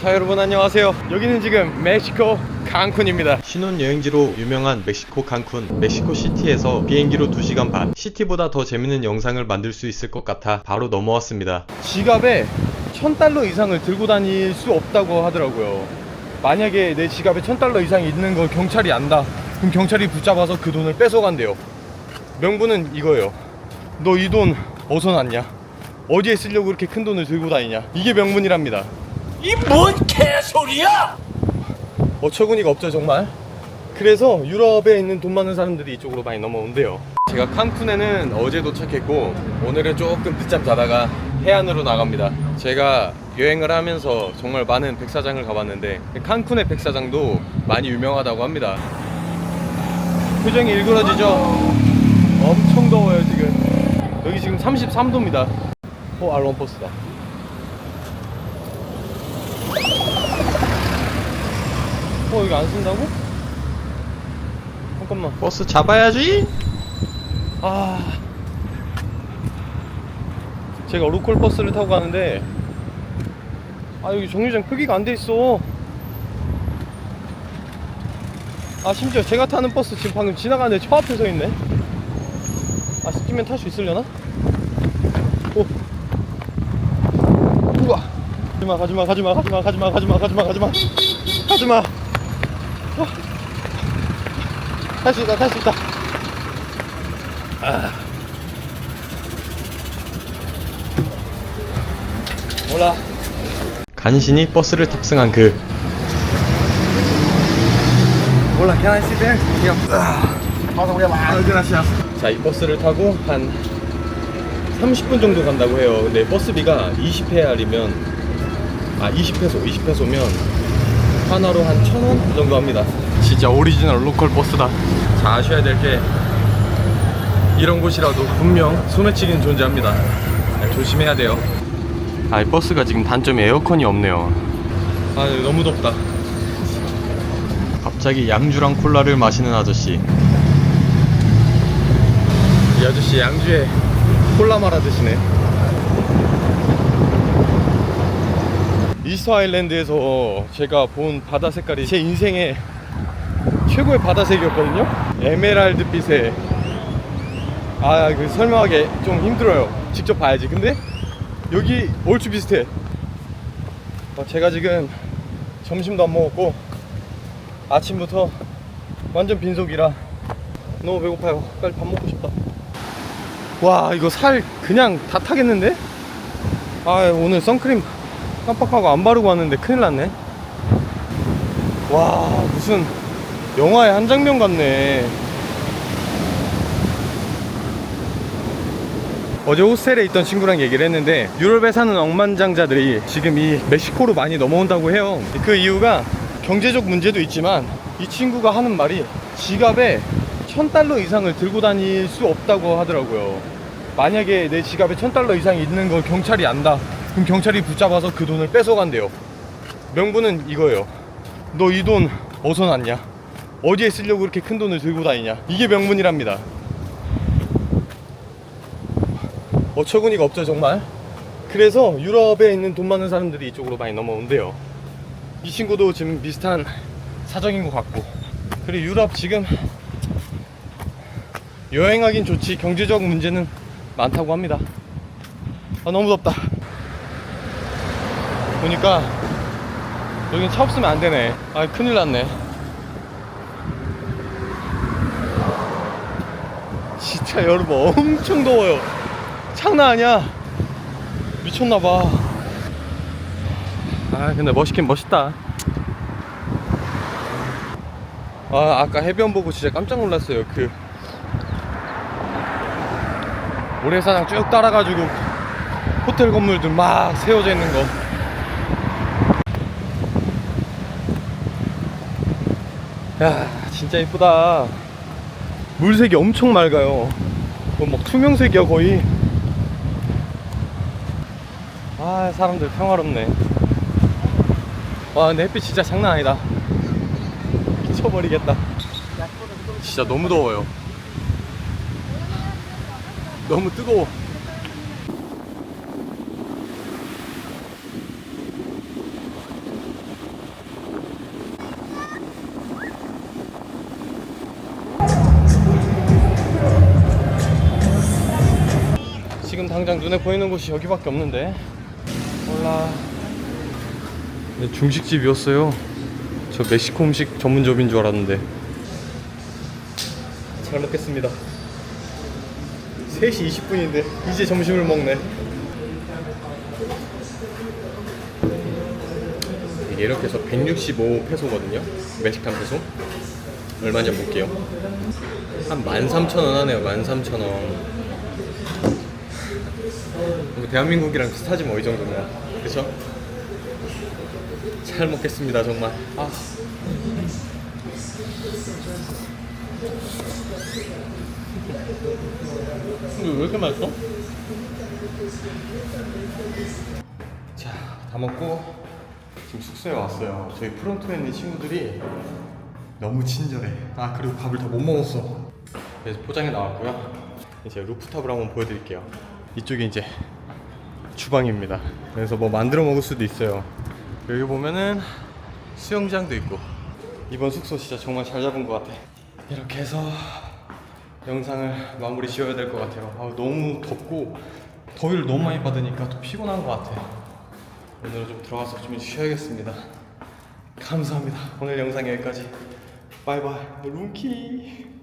자 여러분 안녕하세요. 여기는 지금 멕시코 칸쿤입니다. 신혼여행지로 유명한 멕시코 칸쿤 멕시코 시티에서 비행기로 2시간 반. 시티보다 더 재밌는 영상을 만들 수 있을 것 같아 바로 넘어왔습니다. 지갑에 1000달러 이상을 들고 다닐 수 없다고 하더라고요. 만약에 내 지갑에 1000달러 이상이 있는 걸 경찰이 안다. 그럼 경찰이 붙잡아서 그 돈을 뺏어간대요. 명분은 이거예요. 너 이 돈 어디서 났냐? 어디에 쓰려고 이렇게 큰 돈을 들고 다니냐? 이게 명분이랍니다 이 뭔 개소리야! 어처구니가 없죠 정말? 그래서 유럽에 있는 돈 많은 사람들이 이쪽으로 많이 넘어온대요. 제가 칸쿤에는 어제 도착했고 오늘은 조금 늦잠 자다가 해안으로 나갑니다. 제가 여행을 하면서 정말 많은 백사장을 가봤는데 칸쿤의 백사장도 많이 유명하다고 합니다. 표정이 일그러지죠? 엄청 더워요 지금. 여기 지금 33도입니다. 어 알론버스다 어 여기 안 쓴다고? 잠깐만. 버스 잡아야지. 아. 제가 로컬 버스를 타고 가는데. 아 여기 정류장 표기가 안 돼 있어. 아 심지어 제가 타는 버스 지금 방금 지나가는데 저 앞에 서 있네. 아 스키면 탈 수 있으려나? 오. 우와. 가지마 가지마 가지마 가지마 가지마 가지마 가지마 가지마. 가지마 탈 수 있다 탈 수 있다 몰라 간신히 버스를 탑승한 그 몰라 can I sit there? 그냥 자, 이 버스를 타고 한 30분 정도 간다고 해요. 근데 버스비가 20페알이면 아 20페소, 20페소면 하나로 한 1,000원 정도 합니다. 진짜 오리지널 로컬 버스다. 자, 아셔야 될 게 이런 곳이라도 분명 소매치기는 존재합니다. 네, 조심해야 돼요. 아, 이 버스가 지금 단점이 에어컨이 없네요. 아, 너무 덥다. 갑자기 양주랑 콜라를 마시는 아저씨 이 아저씨 양주에 콜라 말아 드시네. 이스터 아일랜드에서 제가 본 바다 색깔이 제 인생의 최고의 바다색이었거든요. 에메랄드빛의 아그 설명하기 좀 힘들어요. 직접 봐야지. 근데 여기 얼추 비슷해. 어, 제가 지금 점심도 안 먹었고 아침부터 완전 빈속이라 너무 배고파요. 빨리 밥 먹고 싶다. 와 이거 살 그냥 다 타겠는데? 아 오늘 선크림 깜빡하고 안 바르고 왔는데 큰일 났네 와 무슨 영화의 한 장면 같네. 어제 호스텔에 있던 친구랑 얘기를 했는데 유럽에 사는 억만장자들이 지금 이 멕시코로 많이 넘어온다고 해요. 그 이유가 경제적 문제도 있지만 이 친구가 하는 말이 지갑에 1000달러 이상을 들고 다닐 수 없다고 하더라고요. 만약에 내 지갑에 1000달러 이상이 있는 걸 경찰이 안다. 그럼 경찰이 붙잡아서 그 돈을 뺏어간대요. 명분은 이거예요. 너 이 돈 어디서 났냐 어디에 쓰려고 이렇게 큰 돈을 들고 다니냐? 이게 명분이랍니다. 어처구니가 없죠 정말? 그래서 유럽에 있는 돈 많은 사람들이 이쪽으로 많이 넘어온대요. 이 친구도 지금 비슷한 사정인 것 같고. 그리고 유럽 지금 여행하긴 좋지 경제적 문제는 많다고 합니다. 아 너무 덥다. 보니까 여긴 차 없으면 안 되네. 아 큰일 났네 진짜 여러분 엄청 더워요. 장난 아니야. 미쳤나봐. 아 근데 멋있긴 멋있다. 아 아까 해변 보고 진짜 깜짝 놀랐어요. 그 모래사장 쭉 따라가지고 호텔 건물들 막 세워져 있는 거. 야, 진짜 이쁘다. 물색이 엄청 맑아요. 뭐막 투명색이야, 거의. 아, 사람들 평화롭네. 와, 근데 햇빛 진짜 장난 아니다. 미쳐버리겠다. 진짜 너무 더워요. 너무 뜨거워. 당장 눈에 보이는 곳이 여기밖에 없는데. 몰라. 네, 중식집이었어요. 저 멕시코 음식 전문점인 줄 알았는데. 잘 먹겠습니다. 3시 20분인데 이제 점심을 먹네. 이게 이렇게 해서 165 페소거든요. 멕시칸 페소. 한번 볼게요. 한 13,000원 하네요 13,000원. 뭐 대한민국이랑 비슷하지 뭐 이 정도면 그쵸? 잘 먹겠습니다 정말 아. 근데 왜 이렇게 맛있어? 자, 다 먹고 지금 숙소에 왔어요. 저희 프론트에 있는 친구들이 너무 친절해. 아, 그리고 밥을 다 못 먹었어. 그래서 포장해 나왔고요. 이제 루프탑을 한번 보여드릴게요. 이쪽이 이제 주방입니다. 그래서 뭐 만들어 먹을 수도 있어요. 여기 보면은 수영장도 있고 이번 숙소 진짜 정말 잘 잡은 것 같아. 이렇게 해서 영상을 마무리 지어야 될 것 같아요. 아, 너무 덥고 더위를 너무 많이 받으니까 또 피곤한 것 같아. 오늘은 좀 들어가서 좀 쉬어야겠습니다. 감사합니다. 오늘 영상 여기까지. 바이바이. 룸키.